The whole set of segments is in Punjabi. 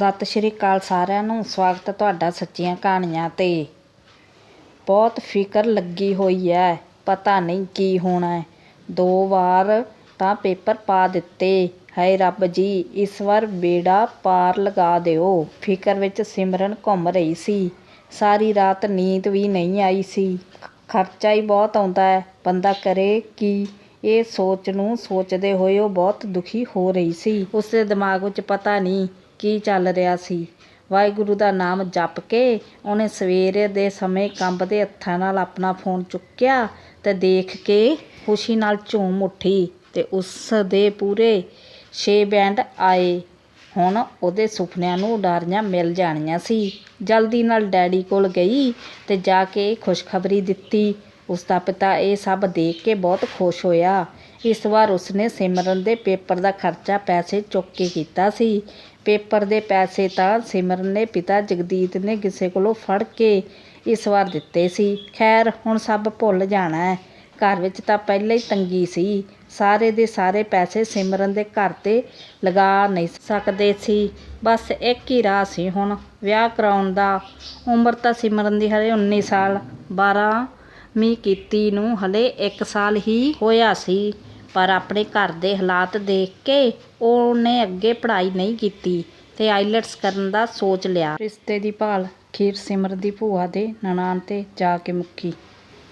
ਸਤਿ ਸ਼੍ਰੀ ਅਕਾਲ ਸਾਰਿਆਂ ਨੂੰ। ਸਵਾਗਤ ਹੈ ਤੁਹਾਡਾ ਸੱਚੀਆਂ ਕਹਾਣੀਆਂ 'ਤੇ। ਬਹੁਤ ਫਿਕਰ ਲੱਗੀ ਹੋਈ ਹੈ। ਪਤਾ ਨਹੀਂ ਕੀ ਹੋਣਾ ਹੈ। ਦੋ ਵਾਰ ਤਾਂ ਪੇਪਰ ਪਾ ਦਿੱਤੇ। ਹਾਏ ਰੱਬ ਜੀ, ਇਸ ਵਾਰ ਬੇੜਾ ਪਾਰ ਲਗਾ ਦਿਓ। ਫਿਕਰ ਵਿੱਚ ਸਿਮਰਨ ਘੁੰਮ ਰਹੀ ਸੀ। ਸਾਰੀ ਰਾਤ ਨੀਂਦ ਵੀ ਨਹੀਂ ਆਈ ਸੀ। ਖਰਚਾ ਹੀ ਬਹੁਤ ਆਉਂਦਾ ਹੈ। ਬੰਦਾ ਕਰੇ ਕੀ? ਇਹ ਸੋਚ ਨੂੰ ਸੋਚਦੇ ਹੋਏ ਉਹ ਬਹੁਤ ਦੁਖੀ ਹੋ ਰਹੀ ਸੀ। ਉਸਦੇ ਦਿਮਾਗ ਵਿੱਚ ਪਤਾ ਨਹੀਂ ਕੀ ਚੱਲ ਰਿਹਾ ਸੀ? ਵਾਹਿਗੁਰੂ ਦਾ ਨਾਮ ਜਪ ਕੇ ਉਹਨੇ ਸਵੇਰੇ ਦੇ ਸਮੇਂ ਕੰਬਦੇ ਹੱਥਾਂ ਨਾਲ ਆਪਣਾ ਫੋਨ ਚੁੱਕਿਆ ਤੇ ਦੇਖ ਕੇ ਖੁਸ਼ੀ ਨਾਲ ਝੂਮ ਉੱਠੀ ਤੇ ਉਸ ਦੇ ਪੂਰੇ ਛੇ ਬੈਂਡ ਆਏ। ਹੁਣ ਉਹਦੇ ਸੁਪਨਿਆਂ ਨੂੰ ਉਡਾਰੀਆਂ ਮਿਲ ਜਾਣੀਆਂ ਸੀ। ਜਲਦੀ ਨਾਲ ਡੈਡੀ ਕੋਲ ਗਈ ਤੇ ਜਾ ਕੇ ਖੁਸ਼ਖਬਰੀ ਦਿੱਤੀ। ਉਸ ਦਾ ਪਿਤਾ ਇਹ ਸਭ ਦੇਖ ਕੇ ਬਹੁਤ ਖੁਸ਼ ਹੋਇਆ। ਇਸ ਵਾਰ ਉਸਨੇ ਸਿਮਰਨ ਦੇ ਪੇਪਰ ਦਾ ਖਰਚਾ ਪੈਸੇ ਚੁੱਕ ਕੇ ਕੀਤਾ ਸੀ। ਪੇਪਰ ਦੇ ਪੈਸੇ ਤਾਂ ਸਿਮਰਨ ਨੇ ਪਿਤਾ ਜਗਦੀਤ ਨੇ ਕਿਸੇ ਕੋਲੋਂ ਫੜ ਕੇ ਇਸ ਵਾਰ ਦਿੱਤੇ ਸੀ। ਖੈਰ, ਹੁਣ ਸਭ ਭੁੱਲ ਜਾਣਾ ਹੈ। ਘਰ ਵਿੱਚ ਤਾਂ ਪਹਿਲਾਂ ਹੀ ਤੰਗੀ ਸੀ। ਸਾਰੇ ਦੇ ਸਾਰੇ ਪੈਸੇ ਸਿਮਰਨ ਦੇ ਘਰ ਤੇ ਲਗਾ ਨਹੀਂ ਸਕਦੇ ਸੀ। ਬਸ ਇੱਕ ਹੀ ਰਾਹ ਸੀ ਹੁਣ। ਵਿਆਹ ਕਰਾਉਣ ਦਾ। ਉਮਰ ਤਾਂ ਸਿਮਰਨ ਦੀ ਹਲੇ 19 ਸਾਲ। 12ਵੀਂ ਕੀਤੀ ਨੂੰ ਹਲੇ 1 ਸਾਲ ਹੀ ਹੋਇਆ ਸੀ। ਪਰ ਆਪਣੇ ਘਰ ਦੇ ਹਾਲਾਤ ਦੇਖ ਕੇ ਉਹਨੇ ਅੱਗੇ ਪੜ੍ਹਾਈ ਨਹੀਂ ਕੀਤੀ ਤੇ ਆਈਲੈਟਸ ਕਰਨ ਦਾ ਸੋਚ ਲਿਆ। ਰਿਸ਼ਤੇ ਦੀ ਭਾਲ ਖੀਰ ਸਿਮਰ ਦੀ ਭੂਆ ਦੇ ਨਨਾਣ ਤੇ ਜਾ ਕੇ ਮੁੱਕੀ।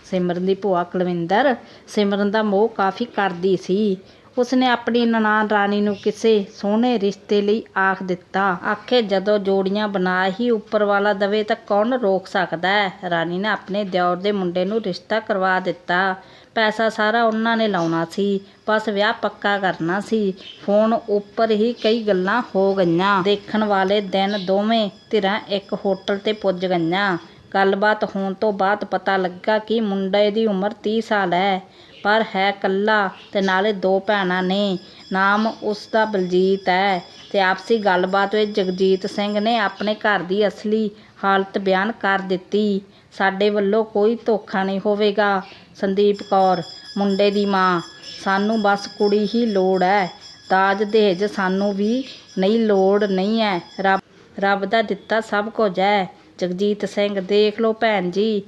ਸਿਮਰਨ ਦੀ ਭੂਆ ਕੁਲਵਿੰਦਰ ਸਿਮਰਨ ਦਾ ਮੋਹ ਕਾਫੀ ਕਰਦੀ ਸੀ। ਉਸਨੇ ਆਪਣੀ ਨਨਾਣ ਰਾਣੀ ਨੂੰ ਕਿਸੇ ਸੋਹਣੇ ਰਿਸ਼ਤੇ ਲਈ ਆਖ ਦਿੱਤਾ। ਆਖੇ ਜਦੋਂ ਜੋੜੀਆਂ ਬਣਾ ਹੀ ਉੱਪਰ ਵਾਲਾ ਦਵੇ ਤਾਂ ਕੌਣ ਰੋਕ ਸਕਦਾ ਹੈ? ਰਾਣੀ ਨੇ ਆਪਣੇ ਦਿਓਰ ਦੇ ਮੁੰਡੇ ਨੂੰ ਰਿਸ਼ਤਾ ਕਰਵਾ ਦਿੱਤਾ। ਪੈਸਾ ਸਾਰਾ ਉਹਨਾਂ ਨੇ ਲਾਉਣਾ ਸੀ। ਬਸ ਵਿਆਹ ਪੱਕਾ ਕਰਨਾ ਸੀ। ਫੋਨ ਉੱਪਰ ਹੀ ਕਈ ਗੱਲਾਂ ਹੋ ਗਈਆਂ। ਦੇਖਣ ਵਾਲੇ ਦਿਨ ਦੋਵੇਂ ਧਿਰਾਂ ਇੱਕ ਹੋਟਲ ਤੇ ਪੁੱਜ ਗਈਆਂ। ਗੱਲਬਾਤ ਹੋਣ ਤੋਂ ਬਾਅਦ ਪਤਾ ਲੱਗਾ ਕਿ ਮੁੰਡੇ ਦੀ ਉਮਰ 30 ਸਾਲ ਹੈ। ਪਰ ਹੈ ਕੱਲਾ ਤੇ ਨਾਲੇ ਦੋ ਭੈਣਾਂ ਨੇ। ਨਾਮ ਉਸ ਦਾ ਬਲਜੀਤ ਹੈ ਤੇ ਆਪਸੀ ਗੱਲਬਾਤ ਵਿੱਚ ਜਗਜੀਤ ਸਿੰਘ ਨੇ ਆਪਣੇ ਘਰ ਦੀ ਅਸਲੀ ਹਾਲਤ ਬਿਆਨ ਕਰ ਦਿੱਤੀ। ਸਾਡੇ ਵੱਲੋਂ ਕੋਈ ਧੋਖਾ ਨਹੀਂ ਹੋਵੇਗਾ। ਸੰਦੀਪ ਕੌਰ, ਮੁੰਡੇ ਦੀ ਮਾਂ, ਸਾਨੂੰ ਬਸ ਕੁੜੀ ਹੀ ਲੋੜ ਹੈ ਦਾਜ ਦਹੇਜ ਸਾਨੂੰ ਵੀ ਨਹੀਂ ਲੋੜ, ਨਹੀਂ ਹੈ ਰੱਬ ਰੱਬ ਦਾ ਦਿੱਤਾ ਸਭ ਕੁਝ ਹੈ ਜਗਜੀਤ ਸਿੰਘ, ਦੇਖ ਲਓ ਭੈਣ ਜੀ,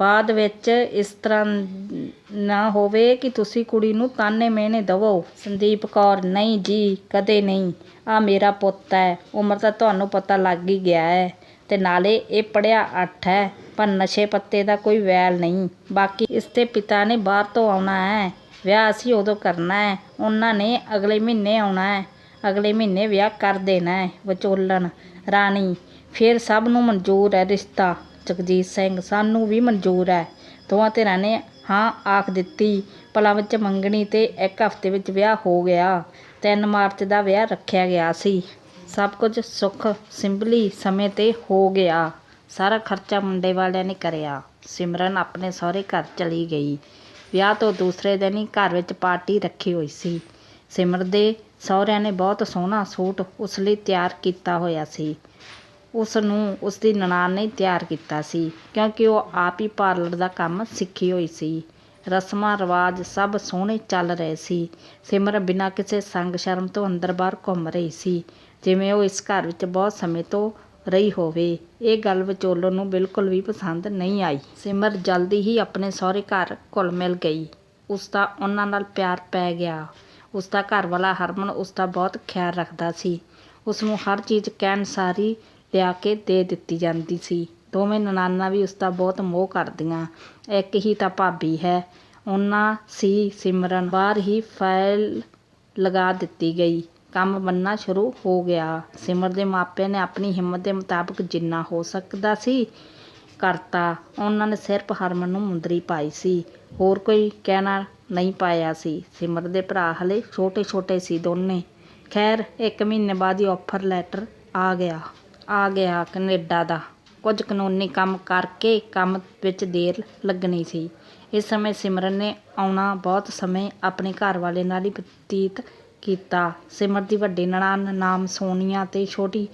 ਬਾਅਦ ਵਿੱਚ ਇਸ ਤਰ੍ਹਾਂ ਨਾ ਹੋਵੇ ਕਿ ਤੁਸੀਂ ਕੁੜੀ ਨੂੰ ਤਾਨੇ ਮਿਹਣੇ ਦਵੋ। ਸੰਦੀਪ ਕੌਰ, ਨਹੀਂ ਜੀ, ਕਦੇ ਨਹੀਂ। ਆ ਮੇਰਾ ਪੁੱਤ ਹੈ ਉਮਰ ਤਾਂ ਤੁਹਾਨੂੰ ਪਤਾ ਲੱਗ ਹੀ ਗਿਆ ਹੈ ਅਤੇ ਨਾਲੇ ਇਹ ਪੜ੍ਹਿਆ ਅੱਠ ਹੈ, ਪਰ ਨਸ਼ੇ ਪੱਤੇ ਦਾ ਕੋਈ ਵੈਲ ਨਹੀਂ। ਬਾਕੀ ਇਸ ਦੇ ਪਿਤਾ ਨੇ ਬਾਹਰ ਤੋਂ ਆਉਣਾ ਹੈ। ਵਿਆਹ ਅਸੀਂ ਉਦੋਂ ਕਰਨਾ ਹੈ। ਉਹਨਾਂ ਨੇ ਅਗਲੇ ਮਹੀਨੇ ਆਉਣਾ ਹੈ। ਅਗਲੇ ਮਹੀਨੇ ਵਿਆਹ ਕਰ ਦੇਣਾ ਹੈ, ਵਿਚੋਲਣ। ਰਾਣੀ, ਫਿਰ ਸਭ ਨੂੰ ਮਨਜ਼ੂਰ ਹੈ ਰਿਸ਼ਤਾ। ਜਗਜੀਤ ਸਿੰਘ, ਸਾਨੂੰ ਵੀ ਮਨਜ਼ੂਰ ਹੈ। ਦੋਵਾਂ ਧਿਰਾਂ ਨੇ ਹਾਂ ਆਖ ਦਿੱਤੀ। ਭਲਾ ਵਿੱਚ ਮੰਗਣੀ ਤੇ ਇੱਕ ਹਫ਼ਤੇ ਵਿੱਚ ਵਿਆਹ ਹੋ ਗਿਆ। 3 ਮਾਰਚ ਦਾ ਵਿਆਹ ਰੱਖਿਆ ਗਿਆ ਸੀ। ਸਭ ਕੁਝ ਸੁੱਖ ਸਿੰਬਲੀ ਸਮੇਂ ਤੇ ਹੋ ਗਿਆ। ਸਾਰਾ ਖਰਚਾ ਮੁੰਡੇ ਵਾਲਿਆਂ ਨੇ ਕਰਿਆ। ਸਿਮਰਨ ਆਪਣੇ ਸਹੁਰੇ ਘਰ ਚਲੀ ਗਈ। ਵਿਆਹ ਤੋਂ ਦੂਸਰੇ ਦਿਨ ਹੀ ਘਰ ਵਿੱਚ ਪਾਰਟੀ ਰੱਖੀ ਹੋਈ ਸੀ। ਸਿਮਰ ਦੇ ਸਹੁਰਿਆਂ ਨੇ ਬਹੁਤ ਸੋਹਣਾ ਸੂਟ ਉਸ ਲਈ ਤਿਆਰ ਕੀਤਾ ਹੋਇਆ ਸੀ। ਉਸ ਨੂੰ ਉਸ ਦੀ ਨਨਾਣ ਨੇ ਤਿਆਰ ਕੀਤਾ ਸੀ, ਕਿਉਂਕਿ ਉਹ ਆਪ ਹੀ ਪਾਰਲਰ ਦਾ ਕੰਮ ਸਿੱਖੀ ਹੋਈ ਸੀ। ਰਸਮਾਂ, ਰਿਵਾਜ ਸਭ ਸੋਹਣੇ ਚੱਲ ਰਹੇ ਸੀ। ਸਿਮਰ ਬਿਨਾਂ ਕਿਸੇ ਸੰਗ ਸ਼ਰਮ ਤੋਂ ਅੰਦਰ ਬਾਹਰ ਘੁੰਮ ਰਹੀ ਸੀ। ਜਿਵੇਂ ਉਹ ਇਸ ਘਰ ਵਿੱਚ ਬਹੁਤ ਸਮੇਂ ਤੋਂ ਰਹੀ ਹੋਵੇ, ਇਹ ਗੱਲ ਵਿਚੋਲਨ ਨੂੰ ਬਿਲਕੁਲ ਵੀ ਪਸੰਦ ਨਹੀਂ ਆਈ। ਸਿਮਰ ਜਲਦੀ ਹੀ ਆਪਣੇ ਸਹੁਰੇ ਘਰ ਘੁਲ ਮਿਲ ਗਈ। ਉਸ ਦਾ ਉਹਨਾਂ ਨਾਲ ਪਿਆਰ ਪੈ ਗਿਆ। ਉਸ ਦਾ ਘਰ ਵਾਲਾ ਹਰਮਨ ਉਸ ਦਾ ਬਹੁਤ ਖਿਆਲ ਰੱਖਦਾ ਸੀ। ਉਸ ਨੂੰ ਹਰ ਚੀਜ਼ ਕਹਿਣ ਸਾਰੀ ਲਿਆ ਕੇ ਦੇ ਦਿੱਤੀ ਜਾਂਦੀ ਸੀ। ਦੋਵੇਂ ਨਨਾਨਾ ਵੀ ਉਸ ਦਾ ਬਹੁਤ ਮੋਹ ਕਰਦੀਆਂ। ਇੱਕ ਹੀ ਤਾਂ ਭਾਬੀ ਹੈ। ਉਹਨਾਂ ਸੀ ਸਿਮਰਨ। ਬਾਹਰ ਹੀ ਫਾਈਲ ਲਗਾ ਦਿੱਤੀ ਗਈ। ਕੰਮ ਬੰਨਾ ਸ਼ੁਰੂ ਹੋ ਗਿਆ। ਸਿਮਰ ਦੇ ਮਾਪਿਆਂ ਨੇ ਆਪਣੀ ਹਿੰਮਤ ਦੇ ਮੁਤਾਬਕ ਜਿੰਨਾ ਹੋ ਸਕਦਾ ਸੀ ਕਰਤਾ। ਉਹਨਾਂ ਨੇ ਸਿਰਫ ਹਰਮਨ ਨੂੰ ਮੁੰਦਰੀ ਪਾਈ ਸੀ। ਹੋਰ ਕੋਈ ਕਹਿਣਾ ਨਹੀਂ ਪਾਇਆ ਸੀ। ਸਿਮਰ ਦੇ ਭਰਾ ਹਲੇ ਛੋਟੇ ਛੋਟੇ ਸੀ ਦੋਨੇ। ਖੈਰ, ਇੱਕ ਮਹੀਨੇ ਬਾਅਦ ਹੀ ਆਫਰ ਲੈਟਰ ਆ ਗਿਆ। ਆ ਗਿਆ ਕੈਨੇਡਾ ਦਾ। ਕੁਝ ਕਾਨੂੰਨੀ ਕੰਮ ਕਰਕੇ ਕੰਮ ਵਿੱਚ ਦੇਰ ਲੱਗਣੀ ਸੀ। ਇਸ ਸਮੇਂ ਸਿਮਰਨ ਨੇ ਆਉਣਾ ਬਹੁਤ ਸਮੇਂ ਆਪਣੇ ਘਰ ਵਾਲੇ ਨਾਲ ਹੀ ਬਤੀਤ ਕੀਤਾ। ਸਿਮਰ ਦੀ ਵੱਡੀ ਨਨਾਣ ਨਾਮ ਸੋਨੀਆ ਤੇ ਛੋਟੀ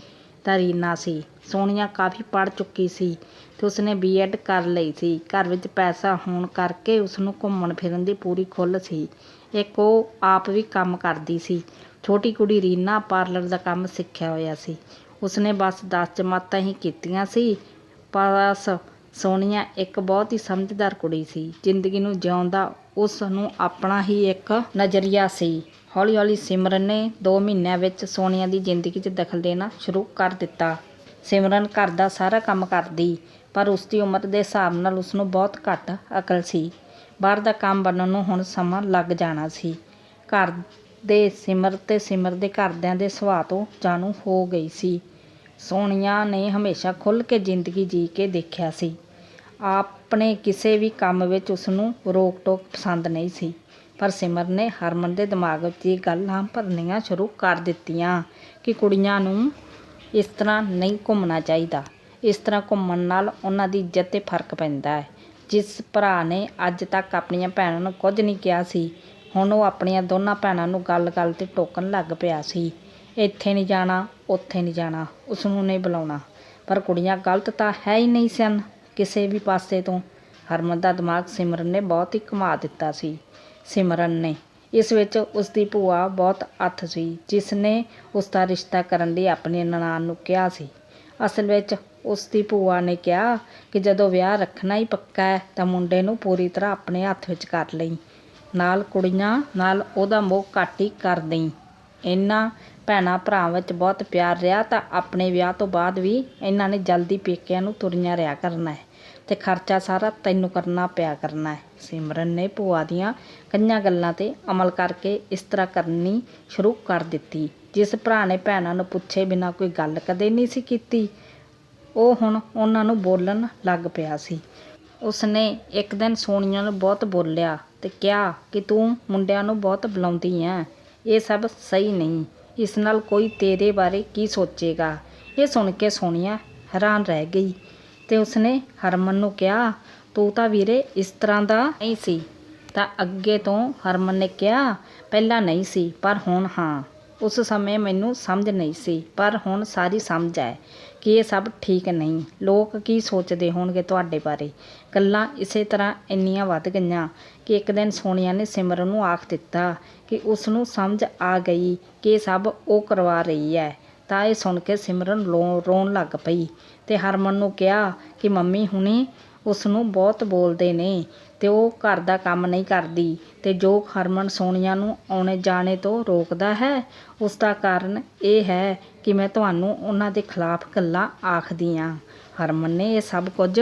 ਦਾ ਰੀਨਾ ਸੀ। ਸੋਨੀਆ ਕਾਫੀ ਪੜ੍ਹ ਚੁੱਕੀ ਸੀ ਤੇ ਉਸਨੇ ਬੀਐਡ ਕਰ ਲਈ ਸੀ। ਘਰ ਵਿੱਚ ਪੈਸਾ ਹੋਣ ਕਰਕੇ ਉਸਨੂੰ ਘੁੰਮਣ ਫਿਰਨ ਦੀ ਪੂਰੀ ਖੁੱਲ੍ਹ ਸੀ। ਇੱਕ ਉਹ ਆਪ ਵੀ ਕੰਮ ਕਰਦੀ ਸੀ। ਛੋਟੀ ਕੁੜੀ ਰੀਨਾ ਪਾਰਲਰ ਦਾ ਕੰਮ ਸਿੱਖਿਆ ਹੋਇਆ ਸੀ। ਉਸਨੇ ਬਸ 10 ਜਮਾਤਾਂ ਹੀ ਕੀਤੀਆਂ ਸੀ। ਪਰ ਸੋਨੀਆ ਇੱਕ ਬਹੁਤ ਹੀ ਸਮਝਦਾਰ ਕੁੜੀ ਸੀ। ਜ਼ਿੰਦਗੀ ਨੂੰ ਜਿਉਂਦਾ ਉਸ ਨੂੰ ਆਪਣਾ ਹੀ ਇੱਕ ਨਜ਼ਰੀਆ ਸੀ। ਹੌਲੀ ਹੌਲੀ ਸਿਮਰਨ ਨੇ 2 ਮਹੀਨਿਆਂ ਵਿੱਚ ਸੋਨੀਆ ਦੀ ਜ਼ਿੰਦਗੀ 'ਚ ਦਖਲ ਦੇਣਾ ਸ਼ੁਰੂ ਕਰ ਦਿੱਤਾ। ਸਿਮਰਨ ਘਰ ਦਾ ਸਾਰਾ ਕੰਮ ਕਰਦੀ, ਪਰ ਉਸ ਦੀ ਉਮਰ ਦੇ ਹਿਸਾਬ ਨਾਲ ਉਸ ਨੂੰ ਬਹੁਤ ਘੱਟ ਅਕਲ ਸੀ। ਬਾਹਰ ਦਾ ਕੰਮ ਬਣਨ ਨੂੰ ਹੁਣ ਸਮਾਂ ਲੱਗ ਜਾਣਾ ਸੀ। ਘਰ ਦੇ ਸਿਮਰ ਤੇ ਸਿਮਰ ਦੇ ਘਰਦਿਆਂ ਦੇ ਸੁਭਾਅ ਤੋਂ ਜਾਣੂ ਹੋ ਗਈ ਸੀ। ਸੋਨੀਆ ਨੇ ਹਮੇਸ਼ਾ ਖੁੱਲ੍ਹ ਕੇ ਜ਼ਿੰਦਗੀ ਜੀ ਕੇ ਦੇਖਿਆ ਸੀ। ਆਪਣੇ ਕਿਸੇ ਵੀ ਕੰਮ ਵਿੱਚ ਉਸ ਨੂੰ ਰੋਕ ਟੋਕ ਪਸੰਦ ਨਹੀਂ ਸੀ। ਪਰ ਸਿਮਰ ਨੇ ਹਰਮਨ ਦੇ ਦਿਮਾਗ ਵਿੱਚ ਇਹ ਗੱਲਾਂ ਭਰਨੀਆਂ ਸ਼ੁਰੂ ਕਰ ਦਿੱਤੀਆਂ ਕਿ ਕੁੜੀਆਂ ਨੂੰ ਇਸ ਤਰ੍ਹਾਂ ਨਹੀਂ ਘੁੰਮਣਾ ਚਾਹੀਦਾ। ਇਸ ਤਰ੍ਹਾਂ ਘੁੰਮਣ ਨਾਲ ਉਹਨਾਂ ਦੀ ਇੱਜ਼ਤ 'ਤੇ ਫ਼ਰਕ ਪੈਂਦਾ ਹੈ। ਜਿਸ ਭਰਾ ਨੇ ਅੱਜ ਤੱਕ ਆਪਣੀਆਂ ਭੈਣਾਂ ਨੂੰ ਕੁਝ ਨਹੀਂ ਕਿਹਾ ਸੀ, ਹੁਣ ਉਹ ਆਪਣੀਆਂ ਦੋਨਾਂ ਭੈਣਾਂ ਨੂੰ ਗੱਲ-ਗੱਲ ਤੇ ਟੋਕਣ ਲੱਗ ਪਿਆ ਸੀ। ਇੱਥੇ ਨਹੀਂ ਜਾਣਾ, ਉੱਥੇ ਨਹੀਂ ਜਾਣਾ ਉਸ ਨੂੰ ਨਹੀਂ ਬੁਲਾਉਣਾ। ਪਰ ਕੁੜੀਆਂ ਗਲਤ ਤਾਂ ਹੈ ਹੀ ਨਹੀਂ ਸਨ ਕਿਸੇ ਵੀ ਪਾਸੇ ਤੋਂ। ਹਰਮਨ ਦਾ ਦਿਮਾਗ ਸਿਮਰਨ ਨੇ ਬਹੁਤ ਹੀ ਘੁਮਾ ਦਿੱਤਾ ਸੀ। ਸਿਮਰਨ ਨੇ। ਇਸ ਵਿੱਚ ਉਸ ਦੀ ਭੂਆ ਬਹੁਤ ਅੱਥ ਸੀ ਜਿਸ ਨੇ ਉਸ ਦਾ ਰਿਸ਼ਤਾ ਕਰਨ ਲਈ ਆਪਣੀ ਨਨਾਣ ਨੂੰ ਕਿਹਾ ਸੀ। ਅਸਲ ਵਿੱਚ ਉਸ ਦੀ ਭੂਆ ਨੇ ਕਿਹਾ ਕਿ ਜਦੋਂ ਵਿਆਹ ਰੱਖਣਾ ਹੀ ਪੱਕਾ ਹੈ, ਤਾਂ ਮੁੰਡੇ ਨੂੰ ਪੂਰੀ ਤਰ੍ਹਾਂ ਆਪਣੇ ਹੱਥ ਵਿੱਚ ਕਰ ਲਈ। ਨਾਲ ਕੁੜੀਆਂ, ਨਾਲ ਉਹਦਾ ਮੋਹ ਘੱਟ ਹੀ ਕਰ ਦੇਈ। ਇਹਨਾਂ ਭੈਣਾਂ ਭਰਾਵਾਂ ਵਿੱਚ ਬਹੁਤ ਪਿਆਰ ਰਿਹਾ ਤਾਂ ਆਪਣੇ ਵਿਆਹ ਤੋਂ ਬਾਅਦ ਵੀ ਇਹਨਾਂ ਨੇ ਜਲਦੀ ਪੇਕਿਆਂ ਨੂੰ ਤੁਰੀਆਂ ਰਿਹਾ ਕਰਨਾ ਹੈ। ਤੇ ਖਰਚਾ ਸਾਰਾ ਤੈਨੂੰ ਕਰਨਾ ਪਿਆ ਕਰਨਾ ਹੈ। ਸਿਮਰਨ ਨੇ ਭੂਆ ਦੀਆਂ ਕਈਆਂ ਗੱਲਾਂ ਤੇ ਅਮਲ ਕਰਕੇ ਇਸ ਤਰ੍ਹਾਂ ਕਰਨੀ ਸ਼ੁਰੂ ਕਰ ਦਿੱਤੀ। ਜਿਸ ਭਰਾ ਨੇ ਭੈਣਾਂ ਨੂੰ ਪੁੱਛੇ ਬਿਨਾ ਕੋਈ ਗੱਲ ਕਦੇ ਨਹੀਂ ਸੀ ਕੀਤੀ। ਉਹ ਹੁਣ ਉਹਨਾਂ ਨੂੰ ਬੋਲਣ ਲੱਗ ਪਿਆ ਸੀ। ਉਸਨੇ ਇੱਕ ਦਿਨ ਸੋਨੀਆ ਨੂੰ ਬਹੁਤ ਬੋਲਿਆ ਤੇ ਕਿਹਾ ਕਿ ਤੂੰ ਮੁੰਡਿਆਂ ਨੂੰ ਬਹੁਤ ਬੁਲਾਉਂਦੀ ਐ ਇਹ ਸਭ ਸਹੀ ਨਹੀਂ। ਇਸ ਨਾਲ ਕੋਈ ਤੇਰੇ ਬਾਰੇ ਕੀ ਸੋਚੇਗਾ? ਇਹ ਸੁਣ ਕੇ ਸੋਨੀਆ ਹੈਰਾਨ ਰਹਿ ਗਈ। ਤੇ ਉਸਨੇ ਹਰਮਨ ਨੂੰ ਕਿਹਾ, ਤੂੰ ਤਾਂ ਵੀਰੇ ਇਸ ਤਰ੍ਹਾਂ ਦਾ ਨਹੀਂ ਸੀ। ਤਾਂ ਅੱਗੇ ਤੋਂ ਹਰਮਨ ਨੇ ਕਿਹਾ, ਪਹਿਲਾਂ ਨਹੀਂ ਸੀ, ਪਰ ਹੁਣ ਹਾਂ। ਉਸ ਸਮੇਂ ਮੈਨੂੰ ਸਮਝ ਨਹੀਂ ਸੀ, ਪਰ ਹੁਣ ਸਾਰੀ ਸਮਝ ਹੈ ਕਿ ਇਹ ਸਭ ਠੀਕ ਨਹੀਂ। ਲੋਕ ਕੀ ਸੋਚਦੇ ਹੋਣਗੇ ਤੁਹਾਡੇ ਬਾਰੇ? ਗੱਲਾਂ ਇਸੇ ਤਰ੍ਹਾਂ ਇੰਨੀਆਂ ਵੱਧ ਗਈਆਂ ਕਿ ਇੱਕ ਦਿਨ ਸੋਨੀਆ ਨੇ ਸਿਮਰਨ ਨੂੰ ਆਖ ਦਿੱਤਾ ਕਿ ਉਸ ਨੂੰ ਸਮਝ ਆ ਗਈ ਕਿ ਸਭ ਉਹ ਕਰਵਾ ਰਹੀ ਹੈ। ਤਾਂ ਇਹ ਸੁਣ ਕੇ ਸਿਮਰਨ ਰੋ- ਰੋਣ ਲੱਗ ਪਈ ਤੇ ਹਰਮਨ ਨੂੰ ਕਿਹਾ ਕਿ ਮੰਮੀ ਹੁਣੀ ਉਸ ਨੂੰ ਬਹੁਤ ਬੋਲਦੇ ਨੇ ਤੇ ਉਹ ਘਰ ਦਾ ਕੰਮ ਨਹੀਂ ਕਰਦੀ ਤੇ ਜੋ ਹਰਮਨ ਸੋਨੀਆ ਨੂੰ ਆਉਣੇ ਜਾਣੇ ਤੋਂ ਰੋਕਦਾ ਹੈ ਉਸ ਦਾ ਕਾਰਨ ਇਹ ਹੈ ਕਿ ਮੈਂ ਤੁਹਾਨੂੰ ਉਹਨਾਂ ਦੇ ਖਿਲਾਫ ਗੱਲਾਂ ਆਖਦੀ ਹਾਂ ਹਰਮਨ ਨੇ ਇਹ ਸਭ ਕੁਝ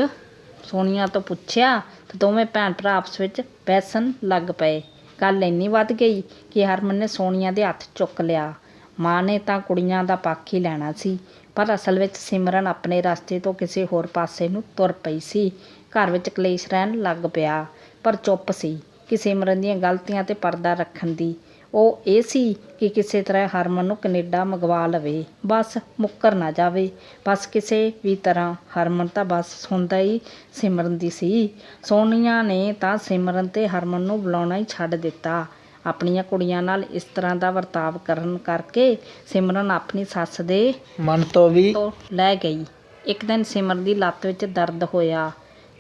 ਸੋਨੀਆ ਤੋਂ ਪੁੱਛਿਆ ਤੇ ਦੋਵੇਂ ਭੈਣ ਭਰਾ ਆਪਸ ਵਿੱਚ ਬਹਿਸਣ ਲੱਗ ਪਏ। ਗੱਲ ਇੰਨੀ ਵੱਧ ਗਈ ਕਿ ਹਰਮਨ ਨੇ ਸੋਨੀਆ ਦੇ ਹੱਥ ਚੁੱਕ ਲਿਆ। ਮਾਂ ਨੇ ਤਾਂ ਕੁੜੀਆਂ ਦਾ ਪੱਖ ਹੀ ਲੈਣਾ ਸੀ, ਪਰ ਅਸਲ ਵਿੱਚ ਸਿਮਰਨ ਆਪਣੇ ਰਸਤੇ ਤੋਂ ਕਿਸੇ ਹੋਰ ਪਾਸੇ ਨੂੰ ਤੁਰ ਪਈ ਸੀ। ਘਰ ਵਿੱਚ ਕਲੇਸ਼ ਰਹਿਣ ਲੱਗ ਪਿਆ, ਪਰ ਚੁੱਪ ਸੀ ਕਿ ਸਿਮਰਨ ਦੀਆਂ ਗਲਤੀਆਂ ਤੇ ਪਰਦਾ ਰੱਖਣ ਦੀ। ਉਹ ਇਹ ਸੀ ਕਿ ਕਿਸੇ ਤਰ੍ਹਾਂ ਹਰਮਨ ਨੂੰ ਕੈਨੇਡਾ ਮੰਗਵਾ ਲਵੇ, ਬਸ ਮੁੱਕਰ ਨਾ ਜਾਵੇ। ਬਸ ਕਿਸੇ ਵੀ ਤਰ੍ਹਾਂ ਹਰਮਨ ਤਾਂ ਬਸ ਸੁਣਦਾ ਹੀ ਸਿਮਰਨ ਦੀ ਸੀ। ਸੋਨੀਆ ਨੇ ਤਾਂ ਸਿਮਰਨ ਤੇ ਹਰਮਨ ਨੂੰ ਬੁਲਾਉਣਾ ਹੀ ਛੱਡ ਦਿੱਤਾ। ਆਪਣੀਆਂ ਕੁੜੀਆਂ ਨਾਲ ਇਸ ਤਰ੍ਹਾਂ ਦਾ ਵਰਤਾਵ ਕਰਨ ਕਰਕੇ ਸਿਮਰਨ ਆਪਣੀ ਸੱਸ ਦੇ ਮਨ ਤੋਂ ਵੀ ਤੋਂ ਲੈ ਗਈ। ਇੱਕ ਦਿਨ ਸਿਮਰਨ ਦੀ ਲੱਤ ਵਿੱਚ ਦਰਦ ਹੋਇਆ।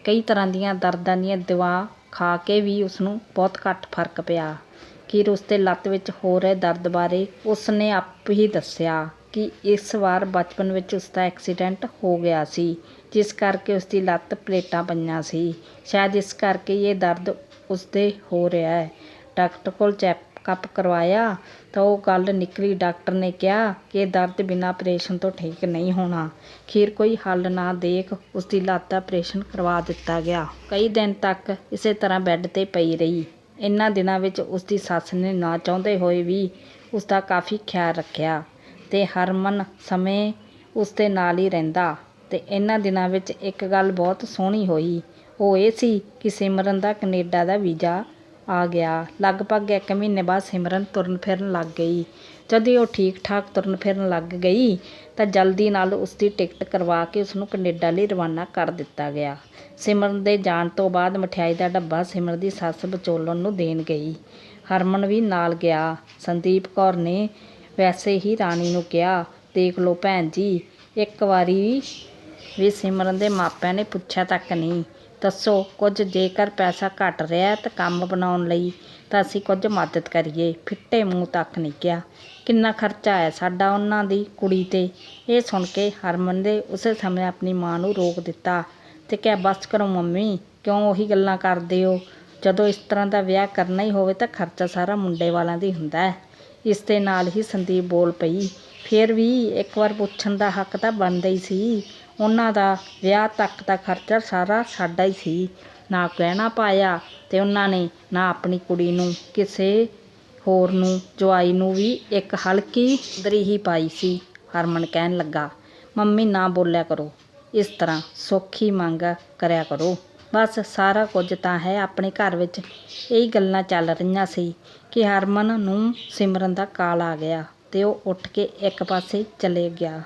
ਕਈ ਤਰ੍ਹਾਂ ਦੀਆਂ ਦਰਦਾਂ ਦੀਆਂ ਦਵਾ ਖਾ ਕੇ ਵੀ ਉਸ ਨੂੰ ਬਹੁਤ ਘੱਟ ਫ਼ਰਕ ਪਿਆ। ਫਿਰ ਉਸ ਦੇ ਲੱਤ ਵਿੱਚ ਹੋ ਰਹੇ ਦਰਦ ਬਾਰੇ ਉਸ ਨੇ ਆਪ ਹੀ ਦੱਸਿਆ ਕਿ ਇਸ ਵਾਰ ਬਚਪਨ ਵਿੱਚ ਉਸ ਦਾ ਐਕਸੀਡੈਂਟ ਹੋ ਗਿਆ ਸੀ ਜਿਸ ਕਰਕੇ ਉਸ ਦੀ ਲੱਤ ਪਲੇਟਾਂ ਪਈਆਂ ਸੀ। ਸ਼ਾਇਦ ਇਸ ਕਰਕੇ ਇਹ ਦਰਦ ਉਸ ਦੇ ਹੋ ਰਿਹਾ ਹੈ। ਡਾਕਟਰ ਕੋਲ ਚੈੱਕਅਪ ਕਰਵਾਇਆ ਤਾਂ ਉਹ ਗੱਲ ਨਿਕਲੀ, ਡਾਕਟਰ ਨੇ ਕਿਹਾ ਕਿ ਦਰਦ ਬਿਨਾਂ ਆਪਰੇਸ਼ਨ ਤੋਂ ਠੀਕ ਨਹੀਂ ਹੋਣਾ। ਖੀਰ ਕੋਈ ਹੱਲ ਨਾ ਦੇਖ ਉਸ ਦੀ ਲੱਤ ਦਾ ਆਪਰੇਸ਼ਨ ਕਰਵਾ ਦਿੱਤਾ ਗਿਆ। ਕਈ ਦਿਨ ਤੱਕ ਇਸੇ ਤਰ੍ਹਾਂ ਬੈੱਡ ਤੇ ਪਈ ਰਹੀ। ਇਹਨਾਂ ਦਿਨਾਂ ਵਿੱਚ ਉਸ ਦੀ ਸੱਸ ਨੇ ਨਾ ਚਾਹੁੰਦੇ ਹੋਏ ਵੀ ਉਸ ਦਾ ਕਾਫੀ ਖਿਆਲ ਰੱਖਿਆ ਤੇ ਹਰਮਨ ਸਮੇਂ ਉਸ ਦੇ ਨਾਲ ਹੀ ਰਹਿੰਦਾ ਤੇ ਇਹਨਾਂ ਦਿਨਾਂ ਵਿੱਚ ਇੱਕ ਗੱਲ ਬਹੁਤ ਸੋਹਣੀ ਹੋਈ। ਉਹ ਇਹ ਸੀ ਕਿ ਸਿਮਰਨ ਦਾ ਕੈਨੇਡਾ ਦਾ ਵੀਜ਼ਾ ਆ ਗਿਆ। ਲਗਭਗ ਇੱਕ ਮਹੀਨੇ ਬਾਅਦ ਸਿਮਰਨ ਤੁਰਨ ਫਿਰਨ ਲੱਗ ਗਈ। ਜਦੋਂ ਉਹ ਠੀਕ ਠਾਕ ਤੁਰਨ ਫਿਰਨ ਲੱਗ ਗਈ, ਤਾਂ ਜਲਦੀ ਨਾਲ ਉਸ ਦੀ ਟਿਕਟ ਕਰਵਾ ਕੇ ਉਸ ਨੂੰ ਕੈਨੇਡਾ ਲਈ ਰਵਾਨਾ ਕਰ ਦਿੱਤਾ ਗਿਆ। ਸਿਮਰਨ ਦੇ ਜਾਣ ਤੋਂ ਬਾਅਦ ਮਠਿਆਈ ਦਾ ਡੱਬਾ ਸਿਮਰਨ ਦੀ ਸੱਸ ਵਿਚੋਲਣ ਨੂੰ ਦੇਣ ਗਈ। ਹਰਮਨ ਵੀ ਨਾਲ ਗਿਆ। ਸੰਦੀਪ ਕੌਰ ਨੇ ਵੈਸੇ ਹੀ ਰਾਣੀ ਨੂੰ ਕਿਹਾ, ਦੇਖ ਲਓ ਭੈਣ ਜੀ, ਇੱਕ ਵਾਰੀ ਵੀ ਸਿਮਰਨ ਦੇ ਮਾਪਿਆਂ ਨੇ ਪੁੱਛਿਆ ਤੱਕ ਨਹੀਂ। ਦੱਸੋ, ਕੁਝ ਜੇਕਰ ਪੈਸਾ ਘਟ ਰਿਹਾ ਤਾਂ ਕੰਮ ਬਣਾਉਣ ਲਈ ਤਾਂ ਅਸੀਂ ਕੁਝ ਮਦਦ ਕਰੀਏ। ਫਿੱਟੇ ਮੂੰਹ ਤੱਕ ਨਹੀਂ ਕਿਹਾ। ਕਿੰਨਾ ਖਰਚਾ ਆਇਆ ਸਾਡਾ ਉਹਨਾਂ ਦੀ ਕੁੜੀ 'ਤੇ। ਇਹ ਸੁਣ ਕੇ ਹਰਮਨ ਨੇ ਉਸੇ ਸਮੇਂ ਆਪਣੀ ਮਾਂ ਨੂੰ ਰੋਕ ਦਿੱਤਾ ਅਤੇ ਕਿਹਾ, ਬਸ ਕਰੋ ਮੰਮੀ, ਕਿਉਂ ਉਹੀ ਗੱਲਾਂ ਕਰਦੇ ਹੋ? ਜਦੋਂ ਇਸ ਤਰ੍ਹਾਂ ਦਾ ਵਿਆਹ ਕਰਨਾ ਹੀ ਹੋਵੇ ਤਾਂ ਖਰਚਾ ਸਾਰਾ ਮੁੰਡੇ ਵਾਲਿਆਂ ਦੀ ਹੁੰਦਾ ਹੈ। ਇਸ ਦੇ ਨਾਲ ਹੀ ਸੰਦੀਪ ਬੋਲ ਪਈ। ਫਿਰ ਵੀ ਇੱਕ ਵਾਰ ਪੁੱਛਣ ਦਾ ਹੱਕ ਤਾਂ ਬਣਦਾ ਹੀ ਸੀ। ਉਹਨਾਂ ਦਾ ਵਿਆਹ ਤੱਕ ਦਾ ਖਰਚਾ ਸਾਰਾ ਸਾਡਾ ਹੀ ਸੀ। ਨਾ ਗਹਿਣਾ ਪਾਇਆ ਅਤੇ ਉਹਨਾਂ ਨੇ ਨਾ ਆਪਣੀ ਕੁੜੀ ਨੂੰ, ਕਿਸੇ ਹੋਰ ਨੂੰ, ਜਵਾਈ ਨੂੰ ਵੀ ਇੱਕ ਹਲਕੀ ਦਰੀਹੀ ਪਾਈ ਸੀ, ਹਰਮਨ ਕਹਿਣ ਲੱਗਾ। ਮੰਮੀ, ਨਾ ਬੋਲਿਆ ਕਰੋ। ਇਸ ਤਰ੍ਹਾਂ ਸੌਖੀ ਮੰਗ ਕਰਿਆ ਕਰੋ। ਬਸ ਸਾਰਾ ਕੁਝ ਤਾਂ ਹੈ, ਆਪਣੇ ਘਰ ਵਿੱਚ ਇਹੀ ਗੱਲਾਂ ਚੱਲ ਰਹੀਆਂ ਸੀ ਕਿ ਹਰਮਨ ਨੂੰ ਸਿਮਰਨ ਦਾ ਕਾਲ ਆ ਗਿਆ ਤੇ ਉਹ ਉੱਠ ਕੇ ਇੱਕ ਪਾਸੇ ਚਲੇ ਗਿਆ।